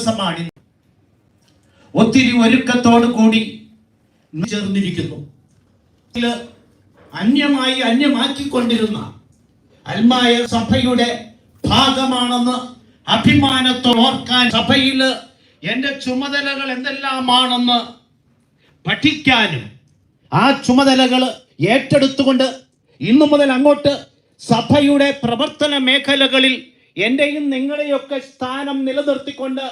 ദിവസമാണ് ഒത്തിരി ഒരുക്കത്തോടു കൂടി ചേർന്നിരിക്കുന്നു. അന്യമായി അന്യമാക്കിക്കൊണ്ടിരുന്ന അൽമായ സഭയുടെ ഭാഗമാണെന്ന് അഭിമാനത്തോടെ ഓർക്കാൻ സഭയിൽ എന്റെ ചുമതലകൾ എന്തെല്ലാമാണെന്ന് പഠിക്കാനും ആ ചുമതലകൾ ഏറ്റെടുത്തുകൊണ്ട് ഇന്നു മുതൽ അങ്ങോട്ട് സഭയുടെ പ്രവർത്തന മേഖലകളിൽ എന്റെയും നിങ്ങളുടെയൊക്കെ സ്ഥാനം നിലനിർത്തിക്കൊണ്ട്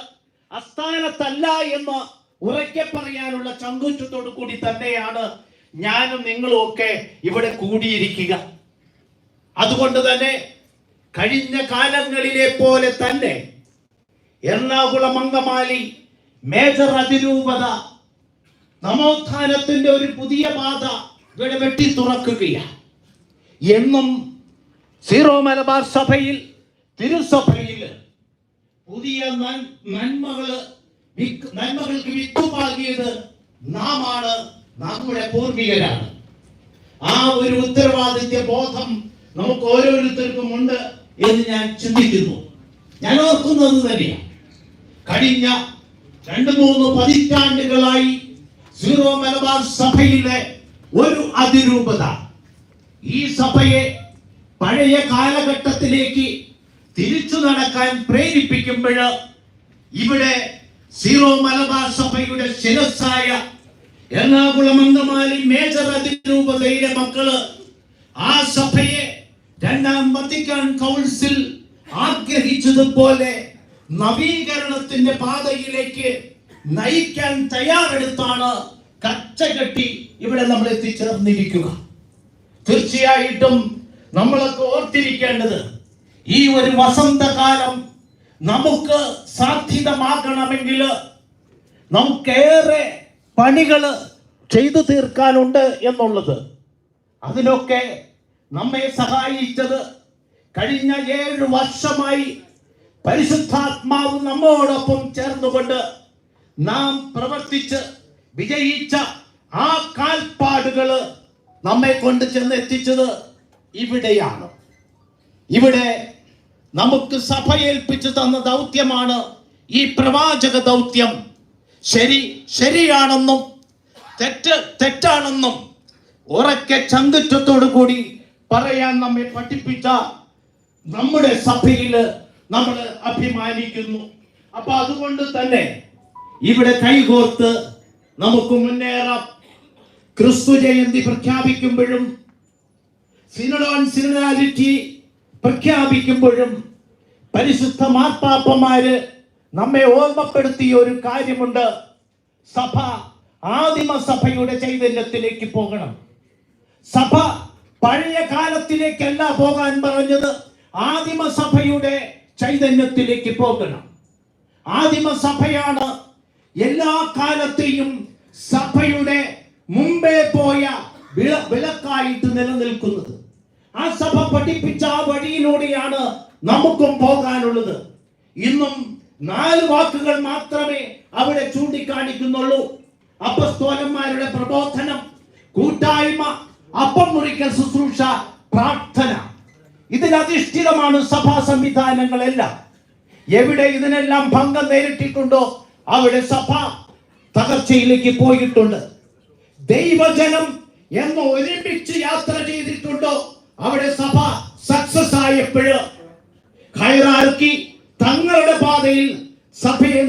അസ്ഥാനത്തല്ല എന്ന് ഉറക്കെ പറയാനുള്ള ചങ്കുറ്റത്തോടു കൂടി തന്നെയാണ് ഞാനും നിങ്ങളും ഒക്കെ ഇവിടെ കൂടിയിരിക്കുക. അതുകൊണ്ട് തന്നെ കഴിഞ്ഞ കാലങ്ങളിലെ പോലെ തന്നെ എറണാകുളം അങ്കമാലി മേജർ അതിരൂപത നമോത്ഥാനത്തിന്റെ ഒരു പുതിയ പാത ഇവിടെ വെട്ടി തുറക്കുകയാണ്. എന്നും സീറോ മലബാർ സഭയിൽ തിരുസഭയിൽ നന്മകൾ നന്മകൾക്ക് വിത്തുപാകിയത് ആണ് നമ്മുടെ പൂർവികരാണ്. ആ ഒരു ഉത്തരവാദിത്യ ബോധം നമുക്ക് ഓരോരുത്തർക്കും ഉണ്ട് എന്ന് ഞാൻ ചിന്തിക്കുന്നു. ഞാൻ ഓർക്കുന്നത് തന്നെയാണ്. കഴിഞ്ഞ രണ്ട് മൂന്ന് പതിറ്റാണ്ടുകളായി സീറോ മലബാർ സഭയിലെ ഒരു അതിരൂപത. ഈ സഭയെ പഴയ കാലഘട്ടത്തിലേക്ക് തിരിച്ചു നടക്കാൻ പ്രേരിപ്പിക്കുമ്പോൾ ഇവിടെ സീറോ മലബാർ സഭയുടെ ശിരസ്സായ എറണാകുളം അങ്കമാലി മേജർ അതിരൂപതയിലെ മക്കൾ ആ സഭയെ രണ്ടാം വത്തിക്കാൻ കൗൺസിൽ ആഗ്രഹിച്ചതുപോലെ നവീകരണത്തിന്റെ പാതയിലേക്ക് നയിക്കാൻ തയ്യാറെടുത്താണ് കച്ചകെട്ടി ഇവിടെ നമ്മൾ എത്തിച്ചേർന്നിരിക്കുക തീർച്ചയായിട്ടും നമ്മളൊക്കെ ഓർത്തിരിക്കേണ്ടത് ഈ ഒരു വസന്തകാലം നമുക്ക് സാധ്യതമാകണമെങ്കിൽ നമുക്കേറെ പണികൾ ചെയ്തു തീർക്കാനുണ്ട് എന്നുള്ളത്. അതിനൊക്കെ നമ്മെ സഹായിച്ചത് കഴിഞ്ഞ ഏഴ് വർഷമായി പരിശുദ്ധാത്മാവ് നമ്മോടൊപ്പം ചേർന്നുകൊണ്ട് നാം പ്രവർത്തിച്ച് വിജയിച്ച ആ കാൽപ്പാടുകൾ നമ്മെ കൊണ്ട് ചെന്ന് എത്തിച്ചത് ഇവിടെയാണ്. ഇവിടെ നമുക്ക് സഭ ഏൽപ്പിച്ചു തന്ന ദൗത്യമാണ് ഈ പ്രവാചക ദൗത്യം. ശരി ശരിയാണെന്നും തെറ്റ് തെറ്റാണെന്നും ഉറക്കെ ചന്തിറ്റത്തോടു കൂടി പറയാൻ നമ്മെ പഠിപ്പിച്ച നമ്മുടെ സഭയിൽ നമ്മൾ അഭിമാനിക്കുന്നു. അപ്പൊ അതുകൊണ്ട് തന്നെ ഇവിടെ കൈകോർത്ത് നമുക്ക് മുന്നേറാം. ക്രിസ്തു ജയന്തി പ്രഖ്യാപിക്കുമ്പോഴും സിനഡോൺ സിനഡാലിറ്റി പ്രഖ്യാപിക്കുമ്പോഴും പരിശുദ്ധ മാർപ്പാപ്പമാര് നമ്മെ ഓർമ്മപ്പെടുത്തിയ ഒരു കാര്യമുണ്ട്. സഭ ആദിമ സഭയുടെ ചൈതന്യത്തിലേക്ക് പോകണം. സഭ പഴയ കാലത്തിലേക്കല്ല പോകാൻ പറഞ്ഞത്. ആദിമ സഭയുടെ ചൈതന്യത്തിലേക്ക് പോകണം. ആദിമ സഭയാണ് എല്ലാ കാലത്തെയും സഭയുടെ മുമ്പേ പോയ വിള- വിളക്കായിട്ട് നിലനിൽക്കുന്നത്. ആ സഭ പഠിപ്പിച്ച ആ വഴിയിലൂടെയാണ് നമുക്കും പോകാനുള്ളത്. ഇന്നും നാല് വാക്കുകൾ മാത്രമേ അവിടെ ചൂണ്ടിക്കാണിക്കുന്നുള്ളൂ. അപ്പസ്തോലന്മാരുടെ പ്രബോധനം കൂട്ടായ്മ അപ്പം മുറിക്കൽ ശുശ്രൂഷ പ്രാർത്ഥന. ഇതിലധിഷ്ഠിതമാണ് സഭാ സംവിധാനങ്ങളെല്ലാം. എവിടെ ഇതിനെല്ലാം ഭംഗം നേരിട്ടിട്ടുണ്ടോ അവിടെ സഭ തകർച്ചയിലേക്ക് പോയിട്ടുണ്ട്. ദൈവജനം എന്ന് ഒരുമിച്ച് യാത്ര ചെയ്തിട്ടുണ്ടോ അവിടെ സഭ സക്സസ് ആയപ്പോഴ് ഹൈറാർക്കി തങ്ങളുടെ പാതയിൽ സഭയെ